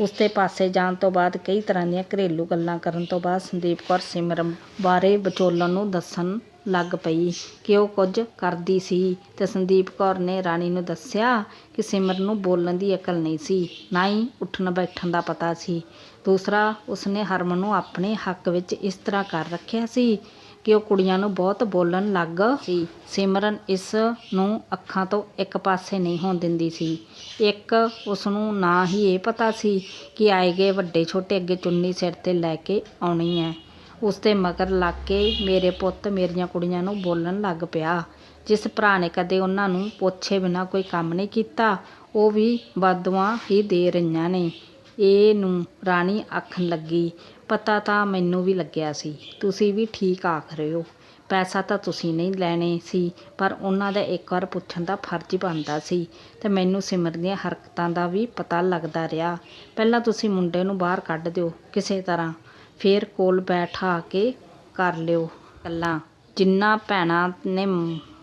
ਉਸਦੇ ਪਾਸੇ ਜਾਣ ਤੋਂ ਬਾਅਦ ਕਈ ਤਰ੍ਹਾਂ ਦੀਆਂ ਘਰੇਲੂ ਗੱਲਾਂ ਕਰਨ ਤੋਂ ਬਾਅਦ ਸੰਦੀਪ ਕੌਰ ਸਿਮਰਨ ਬਾਰੇ ਵਿਚੋਲਨ ਨੂੰ ਦੱਸਣ ਲੱਗ ਪਈ ਕਿ ਉਹ ਕੁਝ ਕਰਦੀ ਸੀ ਤੇ ਸੰਦੀਪ ਕੌਰ ਨੇ ਰਾਣੀ ਨੂੰ ਦੱਸਿਆ ਕਿ ਸਿਮਰਨ ਨੂੰ ਬੋਲਣ ਦੀ ਅਕਲ ਨਹੀਂ ਸੀ, ਨਾ ਹੀ ਉੱਠਣ ਬੈਠਣ ਦਾ ਪਤਾ ਸੀ। ਦੂਸਰਾ, ਉਸਨੇ ਹਰਮਨ ਨੂੰ ਆਪਣੇ ਹੱਕ ਵਿੱਚ ਇਸ ਤਰ੍ਹਾਂ ਕਰ ਰੱਖਿਆ ਸੀ ਕਿ ਉਹ ਕੁੜੀਆਂ ਨੂੰ ਬਹੁਤ ਬੋਲਣ ਲੱਗ ਸੀ ਸਿਮਰਨ ਇਸ ਨੂੰ ਅੱਖਾਂ ਤੋਂ ਇੱਕ ਪਾਸੇ ਨਹੀਂ ਹੋਣ ਦਿੰਦੀ ਸੀ। ਇੱਕ ਉਸ ਨੂੰ ਨਾ ਹੀ ਇਹ ਪਤਾ ਸੀ ਕਿ ਆਏ ਗਏ ਵੱਡੇ ਛੋਟੇ ਅੱਗੇ ਚੁੰਨੀ ਸਿਰ ਤੇ ਲੈ ਕੇ ਆਉਣੀ ਹੈ। ਉਸ ਦੇ ਮਗਰ ਲੱਗ ਕੇ ਮੇਰੇ ਪੁੱਤ ਮੇਰੀਆਂ ਕੁੜੀਆਂ ਨੂੰ ਬੋਲਣ ਲੱਗ ਪਿਆ। ਜਿਸ ਭਰਾ ਨੇ ਕਦੇ ਉਹਨਾਂ ਨੂੰ ਪੁੱਛੇ ਬਿਨਾ ਕੋਈ ਕੰਮ ਨਹੀਂ ਕੀਤਾ ਉਹ ਵੀ ਬਦਦੁਆ ਹੀ ਦੇ ਰਹੀਆਂ ਨੇ। ਇਹ ਨੂੰ ਰਾਣੀ ਆਖਣ ਲੱਗੀ ਪਤਾ ਤਾਂ ਮੈਨੂੰ ਵੀ ਲੱਗਿਆ ਸੀ। ਤੁਸੀਂ ਵੀ ਠੀਕ ਆਖ ਰਹੇ ਹੋ। ਪੈਸਾ ਤਾਂ ਤੁਸੀਂ ਨਹੀਂ ਲੈਣੇ ਸੀ, ਪਰ ਉਹਨਾਂ ਦਾ ਇੱਕ ਵਾਰ ਪੁੱਛਣ ਦਾ ਫਰਜ਼ ਬਣਦਾ ਸੀ। ਤੇ ਮੈਨੂੰ ਸਿਮਰ ਦੀਆਂ ਹਰਕਤਾਂ ਦਾ ਵੀ ਪਤਾ ਲੱਗਦਾ ਰਿਹਾ। ਪਹਿਲਾਂ ਤੁਸੀਂ ਮੁੰਡੇ ਨੂੰ ਬਾਹਰ ਕੱਢ ਦਿਓ ਕਿਸੇ ਤਰ੍ਹਾਂ। ਫੇਰ ਕੋਲ ਬੈਠਾ ਕੇ ਕਰ ਲਿਓ ਗੱਲਾਂ। ਜਿੰਨਾ ਭੈਣਾਂ ਨੇ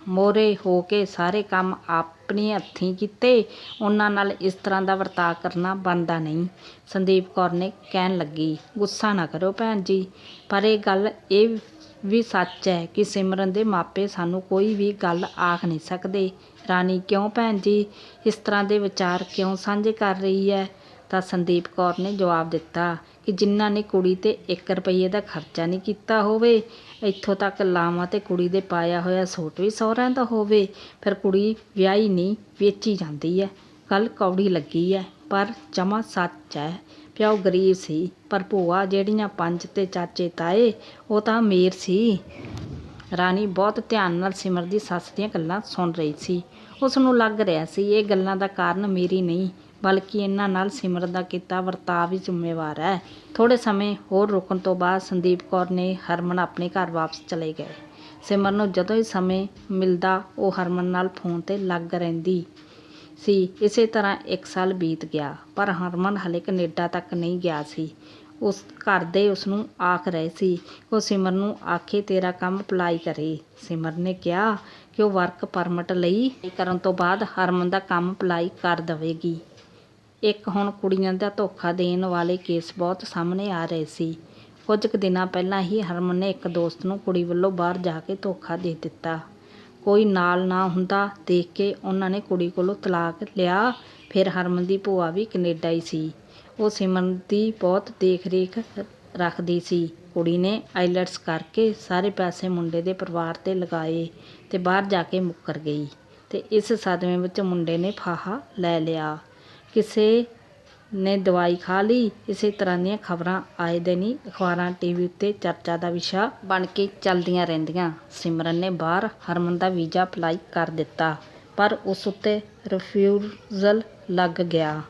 ਮੋਰੇ ਹੋ ਕੇ ਸਾਰੇ ਕੰਮ ਆਪ ਆਪਣੀ ਹੱਥੀਂ ਕੀਤੇ, ਉਹਨਾਂ ਨਾਲ ਇਸ ਤਰ੍ਹਾਂ ਦਾ ਵਰਤਾਅ ਕਰਨਾ ਬਣਦਾ ਨਹੀਂ। ਸੰਦੀਪ ਕੌਰ ਨੇ ਕਹਿਣ ਲੱਗੀ, ਗੁੱਸਾ ਨਾ ਕਰੋ ਭੈਣ ਜੀ। ਪਰ ਇਹ ਗੱਲ ਇਹ ਵੀ ਸੱਚ ਹੈ ਕਿ ਸਿਮਰਨ ਦੇ ਮਾਪੇ ਸਾਨੂੰ ਕੋਈ ਵੀ ਗੱਲ ਆਖ ਨਹੀਂ ਸਕਦੇ। ਰਾਣੀ ਕਿਉਂ ਭੈਣ ਜੀ? ਇਸ ਤਰ੍ਹਾਂ ਦੇ ਵਿਚਾਰ ਕਿਉਂ ਸਾਂਝੇ ਕਰ ਰਹੀ ਹੈ? ਤਾਂ ਸੰਦੀਪ ਕੌਰ ਨੇ ਜਵਾਬ ਦਿੱਤਾ ਕਿ ਜਿਨ੍ਹਾਂ ਨੇ ਕੁੜੀ ਤੇ 1 ਰੁਪਏ ਦਾ ਖਰਚਾ ਨਹੀਂ ਕੀਤਾ ਹੋਵੇ, ਇੱਥੋਂ ਤੱਕ ਲਾਵਾਂ ਤੇ ਕੁੜੀ ਦੇ ਪਾਇਆ ਹੋਇਆ ਸੂਟ ਵੀ ਸਹੁਰਿਆਂ ਦਾ ਹੋਵੇ, ਫਿਰ ਕੁੜੀ ਵਿਆਹੀ ਨਹੀਂ, ਵੇਚੀ ਜਾਂਦੀ ਹੈ। ਗੱਲ ਕੌੜੀ ਲੱਗੀ ਹੈ, ਪਰ ਜਮਾ ਸੱਚ ਹੈ। ਪਿਓ ਗਰੀਬ ਸੀ, ਪਰ ਭੂਆ ਜਿਹੜੀਆਂ ਪੰਜ ਤੇ ਚਾਚੇ ਤਾਏ, ਉਹ ਤਾਂ ਅਮੀਰ ਸੀ। ਰਾਣੀ ਬਹੁਤ ਧਿਆਨ ਨਾਲ ਸਿਮਰ ਦੀ ਸੱਸ ਦੀਆਂ ਗੱਲਾਂ ਸੁਣ ਰਹੀ ਸੀ। ਉਸ ਨੂੰ ਲੱਗ ਰਿਹਾ ਸੀ, ਇਹ ਗੱਲਾਂ ਦਾ ਕਾਰਨ ਮੇਰੀ ਨਹੀਂ ਬਲਕਿ ਇਹਨਾਂ ਨਾਲ ਸਿਮਰਨ ਦਾ ਕੀਤਾ ਵਰਤਾਅ ਵੀ ਜ਼ਿੰਮੇਵਾਰ ਹੈ। ਥੋੜੇ ਸਮੇਂ ਹੋਰ ਰੁਕਣ ਤੋਂ ਬਾਅਦ ਸੰਦੀਪ ਕੌਰ ਨੇ ਹਰਮਨ ਆਪਣੇ ਘਰ ਵਾਪਸ ਚਲੇ ਗਏ। ਸਿਮਰ ਨੂੰ ਜਦੋਂ ਹੀ ਸਮੇਂ ਮਿਲਦਾ, ਉਹ ਹਰਮਨ ਨਾਲ ਫੋਨ ਤੇ ਲੱਗ ਰਹਿੰਦੀ ਸੀ। ਇਸੇ ਤਰ੍ਹਾਂ ਇੱਕ ਸਾਲ ਬੀਤ ਗਿਆ, ਪਰ ਹਰਮਨ ਹਲੇ ਕੈਨੇਡਾ ਤੱਕ ਨਹੀਂ ਗਿਆ ਸੀ। ਉਸ ਘਰ ਦੇ ਉਸ ਨੂੰ ਆਖ ਰਹੇ ਸੀ ਉਹ ਸਿਮਰ ਨੂੰ ਆਖੇ, ਤੇਰਾ ਕੰਮ ਅਪਲਾਈ ਕਰੇ। ਸਿਮਰ ਨੇ ਕਿਹਾ ਕਿ ਉਹ ਵਰਕ ਪਰਮਿਟ ਲਈ ਕਰਨ ਤੋਂ ਬਾਅਦ ਹਰਮਨ ਦਾ ਕੰਮ ਅਪਲਾਈ ਕਰ ਦੇਵੇਗੀ। ਇੱਕ ਹੁਣ ਕੁੜੀਆਂ ਦਾ ਧੋਖਾ ਦੇਣ ਵਾਲੇ ਕੇਸ ਬਹੁਤ ਸਾਹਮਣੇ ਆ ਰਹੇ ਸੀ। ਕੁਝ ਕੁ ਦਿਨਾਂ ਪਹਿਲਾਂ ਹੀ ਹਰਮਨ ਨੇ ਇੱਕ ਦੋਸਤ ਨੂੰ ਕੁੜੀ ਵੱਲੋਂ ਬਾਹਰ ਜਾ ਕੇ ਧੋਖਾ ਦੇ ਦਿੱਤਾ। ਕੋਈ ਨਾਲ ਨਾ ਹੁੰਦਾ ਦੇਖ ਕੇ ਉਹਨਾਂ ਨੇ ਕੁੜੀ ਕੋਲੋਂ ਤਲਾਕ ਲਿਆ। ਫਿਰ ਹਰਮਨ ਦੀ ਭੂਆ ਵੀ ਕੈਨੇਡਾ ਹੀ ਸੀ। ਉਹ ਸਿਮਰਨ ਦੀ ਬਹੁਤ ਦੇਖ ਰੇਖ ਰੱਖਦੀ ਸੀ। ਕੁੜੀ ਨੇ ਆਈਲੈਟਸ ਕਰਕੇ ਸਾਰੇ ਪੈਸੇ ਮੁੰਡੇ ਦੇ ਪਰਿਵਾਰ ਤੇ ਲਗਾਏ ਤੇ ਬਾਹਰ ਜਾ ਕੇ ਮੁੱਕਰ ਗਈ ਤੇ ਇਸ ਸਦਮੇ ਵਿੱਚ ਮੁੰਡੇ ਨੇ ਫਾਹਾ ਲੈ ਲਿਆ। ਕਿਸੇ ਨੇ ਦਵਾਈ ਖਾ ਲਈ, ਇਸੇ ਤਰ੍ਹਾਂ ਦੀਆਂ ਖਬਰਾਂ ਆਏ ਦਿਨ ਹੀ ਅਖਬਾਰਾਂ ਟੀਵੀ ਉੱਤੇ ਚਰਚਾ ਦਾ ਵਿਸ਼ਾ ਬਣ ਕੇ ਚੱਲਦੀਆਂ ਰਹਿੰਦੀਆਂ। ਸਿਮਰਨ ਨੇ ਬਾਹਰ ਹਰਮਨ ਦਾ ਵੀਜ਼ਾ ਅਪਲਾਈ ਕਰ ਦਿੱਤਾ, ਪਰ ਉਸ ਉੱਤੇ ਰਿਫਿਊਜ਼ਲ ਲੱਗ ਗਿਆ।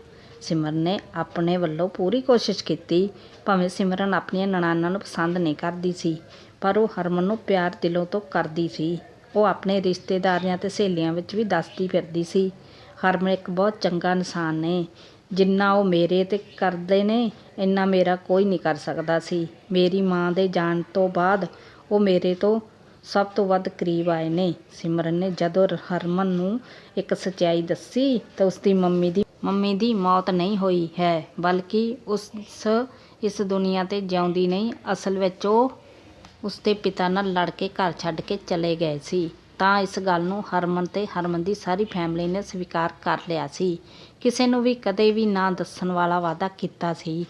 ਸਿਮਰਨ ਨੇ ਆਪਣੇ ਵੱਲੋਂ ਪੂਰੀ ਕੋਸ਼ਿਸ਼ ਕੀਤੀ, ਭਾਵੇਂ ਸਿਮਰਨ ਆਪਣੀਆਂ ਨਨਾਣਾਂ ਨੂੰ ਪਸੰਦ ਨਹੀਂ ਕਰਦੀ ਸੀ, ਪਰ ਉਹ ਹਰਮਨ ਨੂੰ ਪਿਆਰ ਦਿਲੋਂ ਤੋਂ ਕਰਦੀ ਸੀ। ਉਹ ਆਪਣੇ ਰਿਸ਼ਤੇਦਾਰੀਆਂ ਤੇ ਸਹੇਲੀਆਂ ਵਿੱਚ ਵੀ ਦੱਸਦੀ ਫਿਰਦੀ ਸੀ ਹਰਮਨ ਇੱਕ ਬਹੁਤ ਚੰਗਾ ਇਨਸਾਨ ਨੇ। ਜਿੰਨਾ ਉਹ ਮੇਰੇ ਤੇ ਕਰਦੇ ਨੇ, ਇੰਨਾ ਮੇਰਾ ਕੋਈ ਨਹੀਂ ਕਰ ਸਕਦਾ ਸੀ। ਮੇਰੀ ਮਾਂ ਦੇ ਜਾਣ ਤੋਂ ਬਾਅਦ ਉਹ ਮੇਰੇ ਤੋਂ ਸਭ ਤੋਂ ਵੱਧ ਕਰੀਬ ਆਏ ਨੇ। ਸਿਮਰਨ ਨੇ ਜਦੋਂ ਹਰਮਨ ਨੂੰ ਇੱਕ ਸੱਚਾਈ ਦੱਸੀ, ਤਾਂ ਉਸ ਦੀ ਮੰਮੀ ਦੀ ਮੰਮੀ ਦੀ ਮੌਤ ਨਹੀਂ ਹੋਈ ਹੈ, ਬਲਕਿ ਉਸ ਇਸ ਦੁਨੀਆ ਤੇ ਜਿਉਂਦੀ ਨਹੀਂ। ਅਸਲ ਵਿੱਚ ਉਹ ਉਸ ਦੇ ਪਿਤਾ ਨਾਲ ਲੜ ਕੇ ਘਰ ਛੱਡ ਕੇ ਚਲੇ ਗਏ ਸੀ। ਤਾਂ ਇਸ ਗੱਲ ਨੂੰ ਹਰਮਨ ਤੇ ਹਰਮਨ ਦੀ ਸਾਰੀ ਫੈਮਿਲੀ ਨੇ ਸਵੀਕਾਰ ਕਰ ਲਿਆ ਸੀ। ਕਿਸੇ ਨੂੰ ਵੀ ਕਦੇ ਵੀ ਨਾ ਦੱਸਣ ਵਾਲਾ ਵਾਅਦਾ ਕੀਤਾ ਸੀ।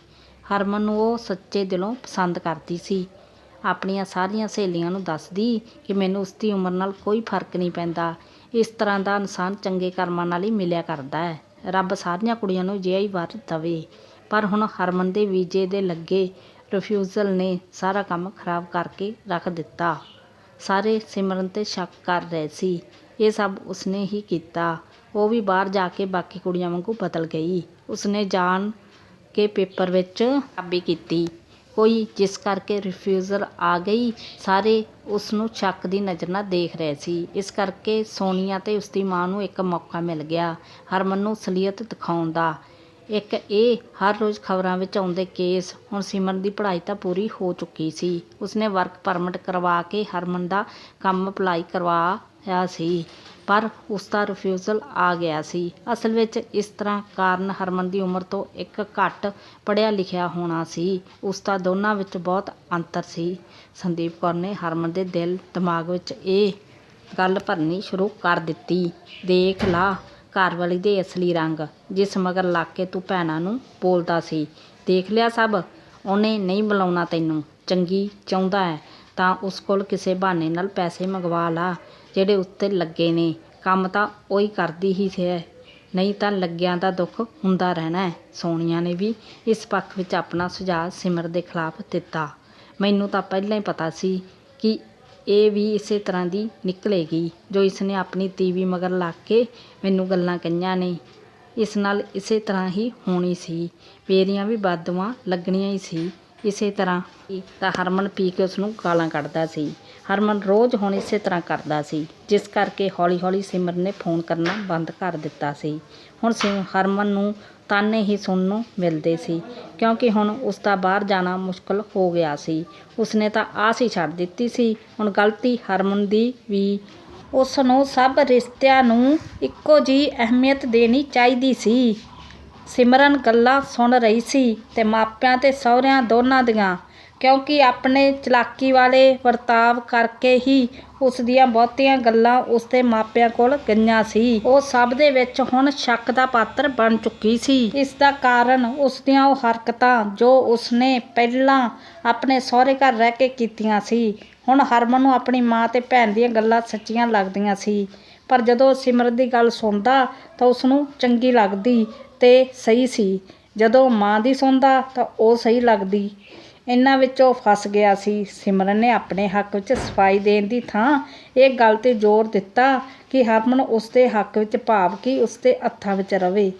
ਹਰਮਨ ਨੂੰ ਉਹ ਸੱਚੇ ਦਿਲੋਂ ਪਸੰਦ ਕਰਦੀ ਸੀ। ਆਪਣੀਆਂ ਸਾਰੀਆਂ ਸਹੇਲੀਆਂ ਨੂੰ ਦੱਸਦੀ ਕਿ ਮੈਨੂੰ ਉਸ ਦੀ ਉਮਰ ਨਾਲ ਕੋਈ ਫ਼ਰਕ ਨਹੀਂ ਪੈਂਦਾ। ਇਸ ਤਰ੍ਹਾਂ ਦਾ ਇਨਸਾਨ ਚੰਗੇ ਕਰਮਾਂ ਨਾਲ ਹੀ ਮਿਲਿਆ ਕਰਦਾ ਹੈ। ਰੱਬ ਸਾਰੀਆਂ ਕੁੜੀਆਂ ਨੂੰ ਜਿਹਾ ਹੀ ਵਰ ਦਵੇ। ਪਰ ਹੁਣ ਹਰਮਨ ਦੇ ਵੀਜ਼ੇ ਦੇ ਲੱਗੇ ਰਿਫਿਊਜ਼ਲ ਨੇ ਸਾਰਾ ਕੰਮ ਖਰਾਬ ਕਰਕੇ ਰੱਖ ਦਿੱਤਾ। ਸਾਰੇ ਸਿਮਰਨ ਤੇ ਸ਼ੱਕ ਕਰ ਰਹੇ ਸੀ। ਇਹ ਸਭ ਉਸਨੇ ਹੀ ਕੀਤਾ। ਉਹ ਵੀ ਬਾਹਰ ਜਾ ਕੇ ਬਾਕੀ ਕੁੜੀਆਂ ਵਾਂਗੂ ਬਦਲ ਗਈ। ਉਸਨੇ ਜਾਣ ਕੇ ਪੇਪਰ ਵਿੱਚ ਖਰਾਬੀ ਕੀਤੀ। ਕੋਈ ਜਿਸ ਕਰਕੇ ਰਿਫਿਊਜ਼ਲ ਆ ਗਈ, ਸਾਰੇ ਉਸ ਨੂੰ ਸ਼ੱਕ ਦੀ ਨਜ਼ਰ ਨਾਲ ਦੇਖ ਰਹੇ ਸੀ। ਇਸ ਕਰਕੇ ਸੋਨੀਆ ਤੇ ਉਸਦੀ ਮਾਂ ਨੂੰ ਇੱਕ ਮੌਕਾ ਮਿਲ ਗਿਆ, ਹਰਮਨ ਨੂੰ ਅਸਲੀਅਤ ਦਿਖਾਉਣ ਦਾ। ਇੱਕ ਇਹ ਹਰ ਰੋਜ਼ ਖਬਰਾਂ ਵਿੱਚ ਆਉਂਦੇ ਕੇਸ। ਹੁਣ ਸਿਮਰਨ ਦੀ ਪੜ੍ਹਾਈ ਤਾਂ ਪੂਰੀ ਹੋ ਚੁੱਕੀ ਸੀ। ਉਸਨੇ ਵਰਕ ਪਰਮਿਟ ਕਰਵਾ ਕੇ ਹਰਮਨ ਦਾ ਕੰਮ ਅਪਲਾਈ ਕਰਵਾਇਆ ਸੀ, ਪਰ ਉਸ ਦਾ ਰਿਫਿਊਜ਼ਲ ਆ ਗਿਆ ਸੀ। ਅਸਲ ਵਿੱਚ ਇਸ ਤਰ੍ਹਾਂ ਕਾਰਨ ਹਰਮਨ ਦੀ ਉਮਰ ਤੋਂ ਇੱਕ ਘੱਟ ਪੜ੍ਹਿਆ ਲਿਖਿਆ ਹੋਣਾ ਸੀ। ਉਸ ਦਾ ਦੋਨਾਂ ਵਿੱਚ ਬਹੁਤ ਅੰਤਰ ਸੀ। ਸੰਦੀਪ ਕੌਰ ਨੇ ਹਰਮਨ ਦੇ ਦਿਲ ਦਿਮਾਗ ਵਿੱਚ ਇਹ ਗੱਲ ਭਰਨੀ ਸ਼ੁਰੂ ਕਰ ਦਿੱਤੀ। ਦੇਖ ਲਾ ਘਰਵਾਲੀ ਦੇ ਅਸਲੀ ਰੰਗ, ਜਿਸ ਮਗਰ ਲੱਗ ਕੇ ਤੂੰ ਭੈਣਾਂ ਨੂੰ ਬੋਲਦਾ ਸੀ। ਦੇਖ ਲਿਆ ਸਭ, ਉਹਨੇ ਨਹੀਂ ਬੁਲਾਉਣਾ ਤੈਨੂੰ। ਚੰਗੀ ਚਾਹੁੰਦਾ ਹੈ, ਤਾਂ ਉਸ ਕੋਲ ਕਿਸੇ ਬਹਾਨੇ ਨਾਲ ਪੈਸੇ ਮੰਗਵਾ ਲਾ, ਜਿਹੜੇ ਉੱਤੇ ਲੱਗੇ ਨੇ। ਕੰਮ ਤਾਂ ਉਹੀ ਕਰਦੀ ਹੀ ਹੈ। ਨਹੀਂ ਤਾਂ ਲੱਗਿਆਂ ਦਾ ਦੁੱਖ ਹੁੰਦਾ ਰਹਿਣਾ ਹੈ। ਸੋਨੀਆ ਨੇ ਵੀ ਇਸ ਪੱਖ ਵਿੱਚ ਆਪਣਾ ਸੁਝਾਅ ਸਿਮਰ ਦੇ ਖਿਲਾਫ ਦਿੱਤਾ। ਮੈਨੂੰ ਤਾਂ ਪਹਿਲਾਂ ਹੀ ਪਤਾ ਸੀ ਕਿ ਇਹ ਵੀ ਇਸੇ ਤਰ੍ਹਾਂ ਦੀ ਨਿਕਲੇਗੀ, ਜੋ ਇਸ ਨੇ ਆਪਣੀ ਤੀਵੀ ਮਗਰ ਲਾ ਕੇ ਮੈਨੂੰ ਗੱਲਾਂ ਕਹੀਆਂ ਨੇ। ਇਸ ਨਾਲ ਇਸੇ ਤਰ੍ਹਾਂ ਹੀ ਹੋਣੀ ਸੀ। ਮੇਰੀਆਂ ਵੀ ਬਾਦੂਆਂ ਲੱਗਣੀਆਂ ਹੀ ਸੀ। ਇਸੇ ਤਰ੍ਹਾਂ ਤਾਂ ਹਰਮਨ ਪੀ ਕੇ ਉਸ ਨੂੰ ਗਾਲਾਂ ਕੱਢਦਾ ਸੀ। ਹਰਮਨ ਰੋਜ਼ ਹੁਣ ਇਸੇ ਤਰ੍ਹਾਂ ਕਰਦਾ ਸੀ, ਜਿਸ ਕਰਕੇ ਹੌਲੀ-ਹੌਲੀ ਸਿਮਰ ਨੇ ਫੋਨ ਕਰਨਾ ਬੰਦ ਕਰ ਦਿੱਤਾ ਸੀ। ਹੁਣ ਸਿਮ ਹਰਮਨ ਨੂੰ ਤਾਨੇ ਹੀ ਸੁਣਨ ਨੂੰ ਮਿਲਦੇ ਸੀ, ਕਿਉਂਕਿ ਹੁਣ ਉਸ ਦਾ ਬਾਹਰ ਜਾਣਾ ਮੁਸ਼ਕਲ ਹੋ ਗਿਆ ਸੀ। ਉਸਨੇ ਤਾਂ ਆਸ ਹੀ ਛੱਡ ਦਿੱਤੀ ਸੀ। ਹੁਣ ਗਲਤੀ ਹਰਮਨ ਦੀ ਵੀ। ਉਸ ਨੂੰ ਸਭ ਰਿਸ਼ਤਿਆਂ ਨੂੰ ਇੱਕੋ ਜੀ ਅਹਿਮੀਅਤ ਦੇਣੀ ਚਾਹੀਦੀ ਸੀ। ਸਿਮਰਨ ਗੱਲਾਂ ਸੁਣ ਰਹੀ ਸੀ ਤੇ ਮਾਪਿਆਂ ਤੇ ਸਹੁਰਿਆਂ ਦੋਨਾਂ ਦੀਆਂ, ਕਿਉਂਕਿ ਆਪਣੇ ਚਲਾਕੀ ਵਾਲੇ ਵਰਤਾਵ ਕਰਕੇ ਹੀ ਉਸ ਦੀਆਂ ਬਹੁਤੀਆਂ ਗੱਲਾਂ ਉਸਦੇ ਮਾਪਿਆਂ ਕੋਲ ਗਈਆਂ ਸੀ। ਉਹ ਸਭ ਦੇ ਵਿੱਚ ਹੁਣ ਸ਼ੱਕ ਦਾ ਪਾਤਰ ਬਣ ਚੁੱਕੀ ਸੀ। ਇਸ ਦਾ ਕਾਰਨ ਉਸ ਦੀਆਂ ਉਹ ਹਰਕਤਾਂ ਜੋ ਉਸਨੇ ਪਹਿਲਾਂ ਆਪਣੇ ਸਹੁਰੇ ਘਰ ਰਹਿ ਕੇ ਕੀਤੀਆਂ ਸੀ, ਹੁਣ ਹਰਮਨ ਨੂੰ ਆਪਣੀ ਮਾਂ ਤੇ ਭੈਣ ਦੀਆਂ ਗੱਲਾਂ ਸੱਚੀਆਂ ਲੱਗਦੀਆਂ ਸੀ। ਪਰ ਜਦੋਂ ਸਿਮਰਤ ਦੀ ਗੱਲ ਸੁਣਦਾ ਤਾਂ ਉਸ ਨੂੰ ਚੰਗੀ ਲੱਗਦੀ ਤੇ ਸਹੀ ਸੀ। ਜਦੋਂ ਮਾਂ ਦੀ ਸੁਣਦਾ ਤਾਂ ਉਹ ਸਹੀ ਲੱਗਦੀ। ਇਹਨਾਂ ਵਿੱਚ ਉਹ ਫਸ ਗਿਆ ਸੀ। ਸਿਮਰਨ ਨੇ ਆਪਣੇ ਹੱਕ ਵਿੱਚ ਸਫ਼ਾਈ ਦੇਣ ਦੀ ਥਾਂ ਇਹ ਗੱਲ ਤੇ ਜ਼ੋਰ ਦਿੱਤਾ ਕਿ ਹਰਮਨ ਉਸ ਦੇ ਹੱਕ ਵਿੱਚ ਭਾਵ ਕਿ ਉਸ ਦੇ ਹੱਥਾਂ ਵਿੱਚ ਰਵੇ।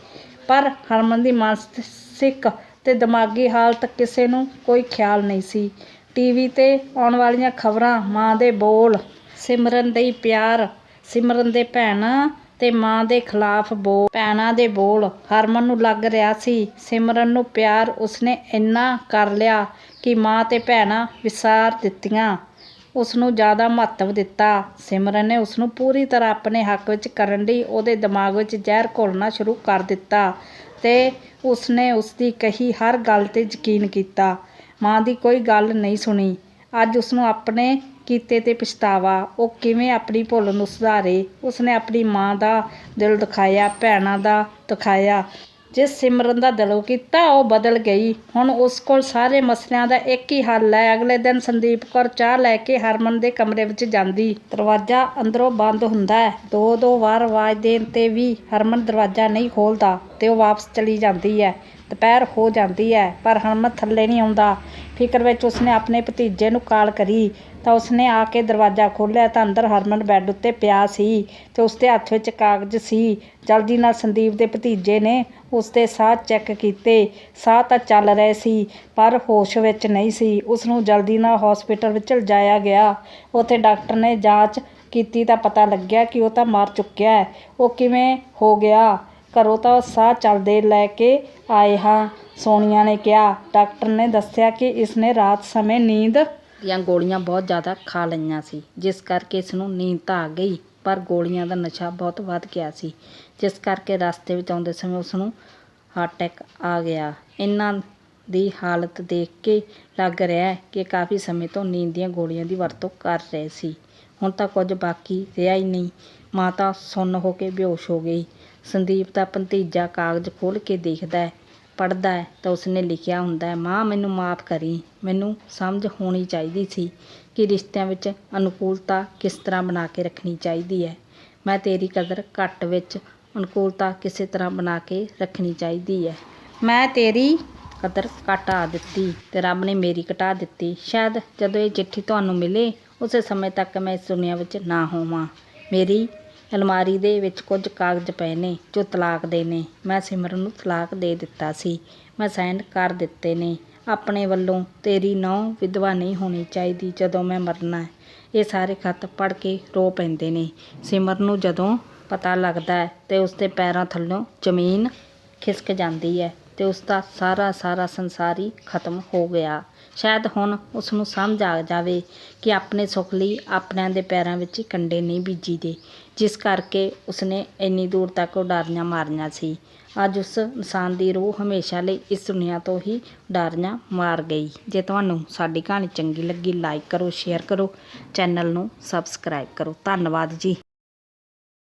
ਪਰ ਹਰਮਨ ਦੀ ਮਾਨਸਿਕ ਤੇ ਦਿਮਾਗੀ ਹਾਲਤ ਕਿਸੇ ਨੂੰ ਕੋਈ ਖਿਆਲ ਨਹੀਂ ਸੀ। ਟੀਵੀ ਤੇ ਆਉਣ ਵਾਲੀਆਂ ਖਬਰਾਂ ਮਾਂ ਦੇ ਬੋਲ, ਸਿਮਰਨ ਦੇ ਪਿਆਰ, ਸਿਮਰਨ ਦੇ ਭੈਣਾਂ ਤੇ ਮਾਂ ਦੇ ਖਿਲਾਫ ਬੋਲ ਭੈਣਾਂ ਦੇ ਬੋਲ। ਹਰਮਨ ਨੂੰ ਲੱਗ ਰਿਹਾ ਸੀ। ਸਿਮਰਨ ਨੂੰ ਪਿਆਰ ਉਸਨੇ ਇੰਨਾ ਕਰ ਲਿਆ ਕਿ ਮਾਂ ਤੇ ਭੈਣਾਂ ਵਿਸਾਰ ਦਿੱਤੀਆਂ। ਉਸ ਨੂੰ ਜ਼ਿਆਦਾ ਮਹੱਤਵ ਦਿੱਤਾ। ਸਿਮਰਨ ਨੇ ਉਸ ਨੂੰ ਪੂਰੀ ਤਰ੍ਹਾਂ ਆਪਣੇ ਹੱਕ ਵਿੱਚ ਕਰਨ ਲਈ ਉਹਦੇ ਦਿਮਾਗ ਵਿੱਚ ਜ਼ਹਿਰ ਘੋਲਣਾ ਸ਼ੁਰੂ ਕਰ ਦਿੱਤਾ ਤੇ ਉਸਨੇ ਉਸ ਦੀ ਕਹੀ ਹਰ ਗੱਲ ਤੇ ਯਕੀਨ ਕੀਤਾ। ਮਾਂ ਦੀ ਕੋਈ ਗੱਲ ਨਹੀਂ ਸੁਣੀ। ਅੱਜ ਉਸ ਨੂੰ ਆਪਣੇ ਕੀਤੇ ਤੇ ਪਛਤਾਵਾ, ਉਹ ਕਿਵੇਂ ਆਪਣੀ ਭੁੱਲ ਨੂੰ ਸੁਧਾਰੇ, ਉਸਨੇ ਆਪਣੀ ਮਾਂ ਦਾ ਦਿਲ ਦਿਖਾਇਆ, ਭੈਣਾਂ ਦਾ ਦਿਖਾਇਆ। ਜਿਸ ਸਿਮਰਨ ਦਾ ਦਿਲੋਂ ਕੀਤਾ, ਉਹ ਬਦਲ ਗਈ। ਹੁਣ ਉਸ ਕੋਲ ਸਾਰੇ ਮਸਲਿਆਂ ਦਾ ਇੱਕ ਹੀ ਹੱਲ ਹੈ। ਅਗਲੇ ਦਿਨ ਸੰਦੀਪ ਕੌਰ ਚਾਹ ਲੈ ਕੇ ਹਰਮਨ ਦੇ ਕਮਰੇ ਵਿੱਚ ਜਾਂਦੀ। ਦਰਵਾਜ਼ਾ ਅੰਦਰੋਂ ਬੰਦ ਹੁੰਦਾ ਹੈ। ਦੋ ਦੋ ਵਾਰ ਆਵਾਜ਼ ਦੇਣ ਤੇ ਵੀ ਹਰਮਨ ਦਰਵਾਜ਼ਾ ਨਹੀਂ ਖੋਲਦਾ ਤੇ ਉਹ ਵਾਪਸ ਚਲੀ ਜਾਂਦੀ ਹੈ। ਦੁਪਹਿਰ ਹੋ ਜਾਂਦੀ ਹੈ, ਪਰ ਹਰਮਨ ਥੱਲੇ ਨਹੀਂ ਆਉਂਦਾ। ਫਿਕਰ ਵਿੱਚ ਉਸਨੇ ਆਪਣੇ ਭਤੀਜੇ ਨੂੰ ਕਾਲ ਕਰੀ। ਤਾਂ ਉਸਨੇ ਆ ਕੇ ਦਰਵਾਜ਼ਾ ਖੋਲ੍ਹਿਆ ਤਾਂ ਅੰਦਰ ਹਰਮਨ ਬੈੱਡ ਉੱਤੇ ਪਿਆ ਸੀ ਤੇ ਉਸਦੇ ਹੱਥ ਵਿੱਚ ਕਾਗਜ਼ ਸੀ। ਜਲਦੀ ਨਾਲ ਸੰਦੀਪ ਦੇ ਭਤੀਜੇ ਨੇ ਉਸਦੇ ਸਾਹ ਚੈੱਕ ਕੀਤੇ। ਸਾਹ ਤਾਂ ਚੱਲ ਰਹੇ ਸੀ, ਪਰ ਹੋਸ਼ ਵਿੱਚ ਨਹੀਂ ਸੀ। ਉਸ ਨੂੰ ਜਲਦੀ ਨਾਲ ਹਸਪੀਟਲ ਵਿੱਚ ਲਿਜਾਇਆ ਗਿਆ। ਉੱਥੇ ਡਾਕਟਰ ਨੇ ਜਾਂਚ ਕੀਤੀ ਤਾਂ ਪਤਾ ਲੱਗਿਆ ਕਿ ਉਹ ਤਾਂ ਮਰ ਚੁੱਕਿਆ ਹੈ। ਉਹ ਕਿਵੇਂ ਹੋ ਗਿਆ? ਘਰੋਂ ਤਾਂ ਸਾਹ ਚੱਲਦੇ ਲੈ ਕੇ ਆਏ ਹਾਂ, ਸੋਨੀਆ ਨੇ ਕਿਹਾ। ਡਾਕਟਰ ਨੇ ਦੱਸਿਆ ਕਿ ਇਸਨੇ ਰਾਤ ਸਮੇਂ ਨੀਂਦ ਦੀਆਂ ਗੋਲੀਆਂ ਬਹੁਤ ਜ਼ਿਆਦਾ ਖਾ ਲਈਆਂ ਸੀ, ਜਿਸ ਕਰਕੇ ਇਸ ਨੂੰ ਨੀਂਦ ਤਾਂ ਆ ਗਈ, ਪਰ ਗੋਲੀਆਂ ਦਾ ਨਸ਼ਾ ਬਹੁਤ ਵੱਧ ਗਿਆ ਸੀ। ਜਿਸ ਕਰਕੇ ਰਸਤੇ ਵਿੱਚ ਆਉਂਦੇ ਸਮੇਂ ਉਸ ਨੂੰ ਹਾਰਟ ਅਟੈਕ ਆ ਗਿਆ। ਇਹਨਾਂ ਦੀ ਹਾਲਤ ਦੇਖ ਕੇ ਲੱਗ ਰਿਹਾ ਕਿ ਕਾਫੀ ਸਮੇਂ ਤੋਂ ਨੀਂਦ ਦੀਆਂ ਗੋਲੀਆਂ ਦੀ ਵਰਤੋਂ ਕਰ ਰਹੇ ਸੀ। ਹੁਣ ਤਾਂ ਕੁਝ ਬਾਕੀ ਰਿਹਾ ਹੀ ਨਹੀਂ। ਮਾਂ ਤਾਂ ਸੁੰਨ ਹੋ ਕੇ ਬੇਹੋਸ਼ ਹੋ ਗਈ। ਸੰਦੀਪ ਦਾ ਭਤੀਜਾ ਕਾਗਜ਼ ਖੋਲ੍ਹ ਕੇ ਦੇਖਦਾ ਹੈ ਪੜ੍ਹਦਾ ਹੈ ਤਾਂ ਉਸਨੇ ਲਿਖਿਆ ਹੁੰਦਾ ਹੈ, ਮਾਂ, ਮੈਨੂੰ ਮਾਫ ਕਰੀ। ਮੈਨੂੰ ਸਮਝ ਹੋਣੀ ਚਾਹੀਦੀ ਸੀ ਕਿ ਰਿਸ਼ਤਿਆਂ ਵਿੱਚ ਅਨੁਕੂਲਤਾ ਕਿਸ ਤਰ੍ਹਾਂ ਬਣਾ ਕੇ ਰੱਖਣੀ ਚਾਹੀਦੀ ਹੈ। ਮੈਂ ਤੇਰੀ ਕਦਰ ਘੱਟ ਵਿੱਚ ਅਨੁਕੂਲਤਾ ਕਿਸੇ ਤਰ੍ਹਾਂ ਬਣਾ ਕੇ ਰੱਖਣੀ ਚਾਹੀਦੀ ਹੈ। ਮੈਂ ਤੇਰੀ ਕਦਰ ਘਟਾ ਦਿੱਤੀ ਤੇ ਰੱਬ ਨੇ ਮੇਰੀ ਘਟਾ ਦਿੱਤੀ। ਸ਼ਾਇਦ ਜਦੋਂ ਇਹ ਚਿੱਠੀ ਤੁਹਾਨੂੰ ਮਿਲੇ, ਉਸੇ ਸਮੇਂ ਤੱਕ ਮੈਂ ਇਸ ਦੁਨੀਆ ਵਿੱਚ ਨਾ ਹੋਵਾਂ। ਮੇਰੀ ਅਲਮਾਰੀ ਦੇ ਵਿੱਚ ਕੁਝ ਕਾਗਜ਼ ਪਏ ਨੇ ਜੋ ਤਲਾਕ ਦੇ ਨੇ। ਮੈਂ ਸਿਮਰਨ ਨੂੰ ਤਲਾਕ ਦੇ ਦਿੱਤਾ ਸੀ। ਮੈਂ ਸਾਈਨ ਕਰ ਦਿੱਤੇ ਨੇ। ਆਪਣੇ ਵੱਲੋਂ ਤੇਰੀ ਨੌ ਵਿਧਵਾ ਨਹੀਂ ਹੋਣੀ ਚਾਹੀਦੀ ਜਦੋਂ ਮੈਂ ਮਰਨਾ ਇਹ ਸਾਰੇ ਖੱਤ ਪੜ੍ਹ ਕੇ ਰੋ ਪੈਂਦੇ ਨੇ। ਸਿਮਰਨ ਨੂੰ ਜਦੋਂ ਪਤਾ ਲੱਗਦਾ ਹੈ ਤੇ ਉਸ ਪੈਰਾਂ ਥੱਲੋਂ ਜ਼ਮੀਨ ਖਿਸਕ ਜਾਂਦੀ ਹੈ ਤੇ ਉਸ ਦਾ ਸਾਰਾ ਸਾਰਾ ਸੰਸਾਰ ਹੀ ਖਤਮ ਹੋ ਗਿਆ। ਸ਼ਾਇਦ ਹੁਣ ਉਸ ਨੂੰ ਸਮਝ ਆ ਜਾਵੇ ਕਿ ਆਪਣੇ ਸੁੱਖ ਲਈ ਆਪਣਿਆਂ ਦੇ ਪੈਰਾਂ ਵਿੱਚ ਹੀ ਕੰਡੇ ਨਹੀਂ ਬੀਜੀ ਦੇ ਜਿਸ ਕਰਕੇ ਉਸਨੇ ਇੰਨੀ ਦੂਰ ਤੱਕ ਉਡਾਰੀਆਂ ਮਾਰੀਆਂ ਸੀ। ਅੱਜ ਉਸ ਇਨਸਾਨ ਦੀ ਰੂਹ ਹਮੇਸ਼ਾ ਲਈ ਇਸ ਦੁਨੀਆ ਤੋਂ ਹੀ ਉਡਾਰੀਆਂ ਮਾਰ ਗਈ। ਜੇ ਤੁਹਾਨੂੰ ਸਾਡੀ ਕਹਾਣੀ ਚੰਗੀ ਲੱਗੀ ਲਾਈਕ ਕਰੋ ਸ਼ੇਅਰ ਕਰੋ ਚੈਨਲ ਨੂੰ ਸਬਸਕ੍ਰਾਈਬ ਕਰੋ। ਧੰਨਵਾਦ ਜੀ।